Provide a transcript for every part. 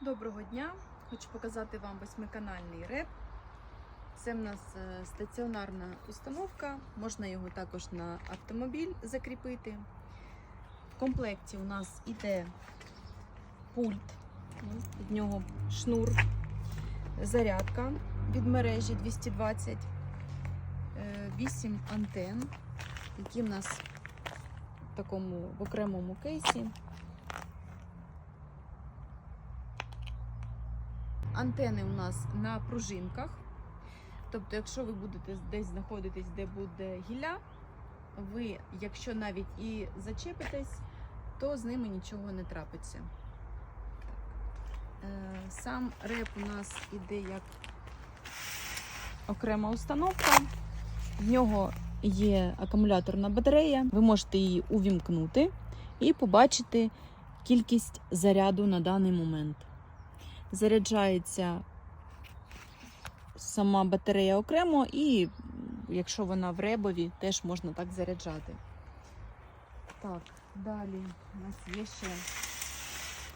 Доброго дня! Хочу показати вам восьмиканальний реп. Це в нас е, стаціонарна установка, можна його також на автомобіль закріпити. В комплекті у нас іде пульт, від нього шнур, зарядка від мережі 220, 8 антен, які в нас в такому в окремому кейсі. Антени у нас на пружинках. Тобто, якщо ви будете десь знаходитись, де буде гілля, ви, якщо навіть і зачепитесь, то з ними нічого не трапиться. Е, Сам реп у нас іде як окрема установка. В нього є акумуляторна батарея. Ви можете її увімкнути і побачити кількість заряду на даний момент заряджається сама батарея окремо, і якщо вона в ребові, теж можна так заряджати. Так, далі у нас є ще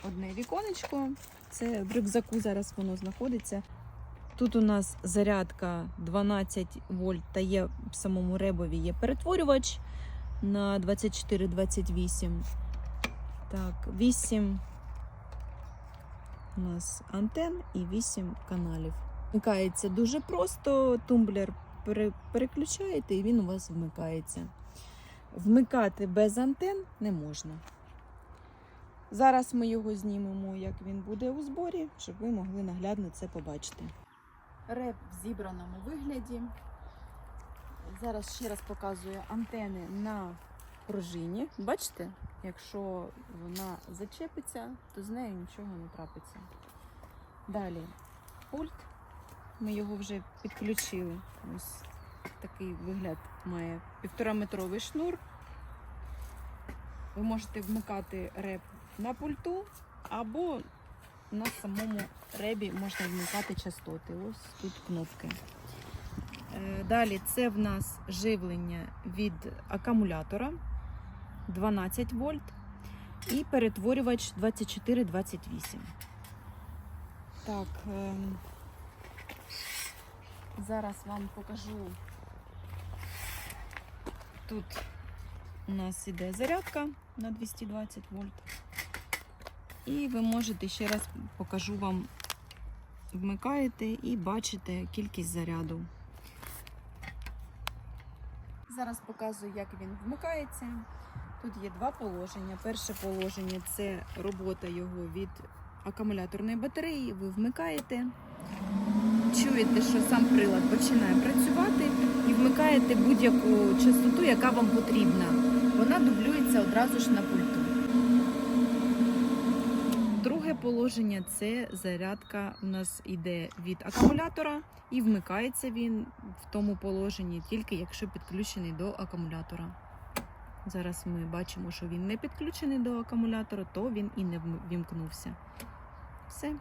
одне віконечко. Це в рюкзаку зараз воно знаходиться. Тут у нас зарядка 12 вольт та є в самому ребові є перетворювач на 24-28. Так, 8 у нас антен і 8 каналів. Вмикається дуже просто, тумблер переключаєте і він у вас вмикається. Вмикати без антен не можна. Зараз ми його знімемо, як він буде у зборі, щоб ви могли наглядно це побачити. Реп в зібраному вигляді. Зараз ще раз показую антени на пружині. Бачите, якщо вона зачепиться, то з нею нічого не трапиться. Далі пульт. Ми його вже підключили. Ось такий вигляд має півтораметровий шнур. Ви можете вмикати реп на пульту або на самому ребі можна вмикати частоти. Ось тут кнопки. Е, Далі це в нас живлення від акумулятора 12 вольт і перетворювач 24-28. Так, ем, зараз вам покажу. Тут у нас іде зарядка на 220 вольт. І ви можете ще раз покажу вам, вмикаєте і бачите кількість заряду. Зараз показую, як він вмикається. Тут є два положення. Перше положення це робота його від акумуляторної батареї. Ви вмикаєте, чуєте, що сам прилад починає працювати, і вмикаєте будь-яку частоту, яка вам потрібна. Вона дублюється одразу ж на пульту. Друге положення це зарядка у нас йде від акумулятора і вмикається він в тому положенні тільки якщо підключений до акумулятора. Зараз ми бачимо, що він не підключений до акумулятора, то він і не вімкнувся. Все.